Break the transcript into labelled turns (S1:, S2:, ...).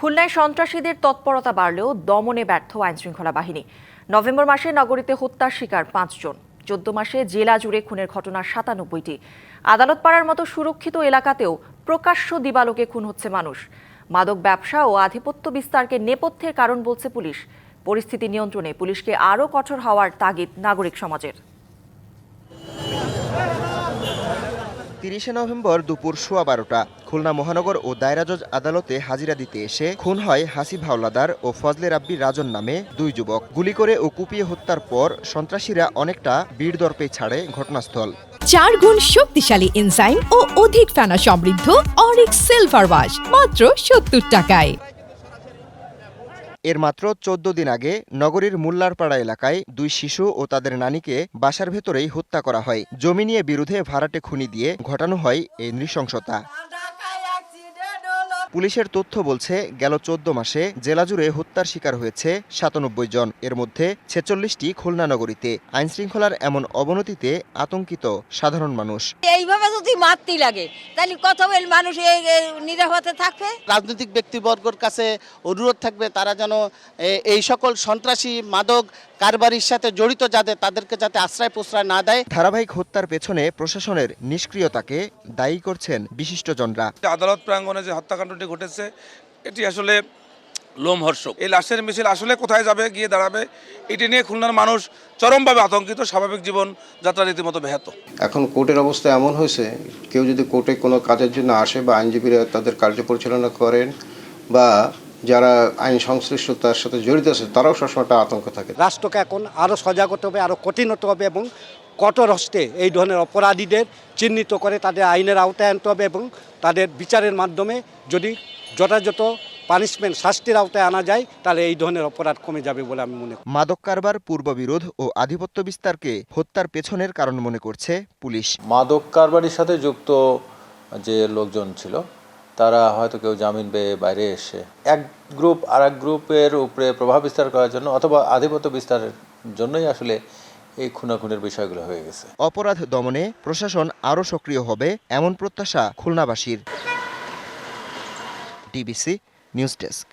S1: খুলনায় সন্ত্রাসীদের তৎপরতা বাড়লেও দমনে ব্যর্থ আইনশৃঙ্খলা বাহিনী। নভেম্বর মাসে নগরীতে হত্যার শিকার পাঁচজন। চোদ্দ মাসে জেলা জুড়ে খুনের ঘটনা সাতানব্বইটি। আদালত পাড়ার মতো সুরক্ষিত এলাকাতেও প্রকাশ্য দিবালোকে খুন হচ্ছে মানুষ। মাদক ব্যবসা ও আধিপত্য বিস্তারকে নেপথ্যের কারণ বলছে পুলিশ। পরিস্থিতি নিয়ন্ত্রণে পুলিশকে আরও কঠোর হওয়ার তাগিদ নাগরিক সমাজের।
S2: তিরিশে নভেম্বর দুপুর সোয়া বারোটা, খুলনা মহানগর ও দায়রা জজ আদালতে হাজিরা দিতে এসে খুন হয় হাসিব হাওলাদার ও ফজলে রাব্বি রাজন নামে দুই যুবক। গুলি করে ও কুপিয়ে হত্যার পর সন্ত্রাসীরা অনেকটা বীর দর্পে ছাড়ে ঘটনাস্থল।
S3: চার গুণ শক্তিশালী এনজাইম ও অধিক ফেনা সমৃদ্ধ অরিক সিলভার ওয়াশ, মাত্র সত্তর টাকায়।
S2: এর মাত্র চোদ্দ দিন আগে নগরীর মুল্লারপাড়া এলাকায় দুই শিশু ও তাদের নানিকে বাসার ভেতরেই হত্যা করা হয়। জমি নিয়ে বিরুদ্ধে ভাড়াটে খুনি দিয়ে ঘটানো হয় এই নৃশংসতা। পুলিশের তথ্য বলছে গেল চোদ্দ মাসে জেলা জুড়ে হত্যার শিকার হয়েছে সাতানব্বই জন। এর মধ্যে ছেচল্লিশটি খুলনা নগরীতে। আইনশৃঙ্খলার এমন অবনতিতে আতঙ্কিত সাধারণ মানুষ।
S4: এইভাবে যদি মারতেই লাগে তাহলে কত বেল মানুষ নিরাপদে থাকবে?
S5: রাজনৈতিক ব্যক্তিবর্গর কাছে অনুরোধ থাকবে তারা যেন এই সকল সন্ত্রাসী মাদক কারবারির সাথে জড়িত যাদের তাদেরকে যাতে আশ্রয় প্রশ্রয় না দেয়।
S2: ধারাবাহিক হত্যার পেছনে প্রশাসনের নিষ্ক্রিয়তাকে দায়ী করছেন বিশিষ্টজনরা।
S6: যে আদালত প্রাঙ্গণে যে হত্যাকাণ্ডটি ঘটেছে এটি আসলে লোমহর্ষক। এই লাশের মিছিল আসলে কোথায় যাবে গিয়ে দাঁড়াবে এটি নিয়ে খুলনার মানুষ চরমভাবে আতঙ্কিত স্বাভাবিক জীবন যাত্রা রীতিমতো ব্যাহত।
S7: এখন কোর্টের অবস্থা এমন হয়েছে কেউ যদি কোর্টে কোনো কাজের জন্য আসে বা আইনজীবীরা তাদের কার্য পরিচালনা করেন বা যারা আইন সংশ্লিষ্টতার সাথে জড়িত আছে তারাও সবসময় একটা আতঙ্ক থাকে।
S8: রাষ্ট্রকে এখন আরও সজাগ হতে হবে আরও কঠিন হতে হবে এবং কঠোর হস্তে এই ধরনের অপরাধীদের চিহ্নিত করে তাদের আইনের আওতায় আনতে হবে এবং তাদের বিচারের মাধ্যমে যদি যথাযথ পানিশমেন্ট শাস্তির আওতায় আনা যায় তাহলে এই ধরনের অপরাধ কমে যাবে বলে আমি মনে করি।
S2: মাদক কারবার পূর্ববিরোধ ও আধিপত্য বিস্তারকে হত্যার পেছনের কারণ মনে করছে পুলিশ।
S9: মাদক কারবারির সাথে যুক্ত যে লোকজন ছিল তারা হয়তো কেউ জামিন পেয়ে বাইরে এসে এক গ্রুপ আর এক গ্রুপের উপরে প্রভাব বিস্তার করার জন্য অথবা আধিপত্য বিস্তারের জন্যই আসলে এই খুনাখুনের বিষয়গুলো হয়ে গেছে।
S2: অপরাধ দমনে প্রশাসন আরও সক্রিয় হবে এমন প্রত্যাশা খুলনাবাসীর। DBC news desk.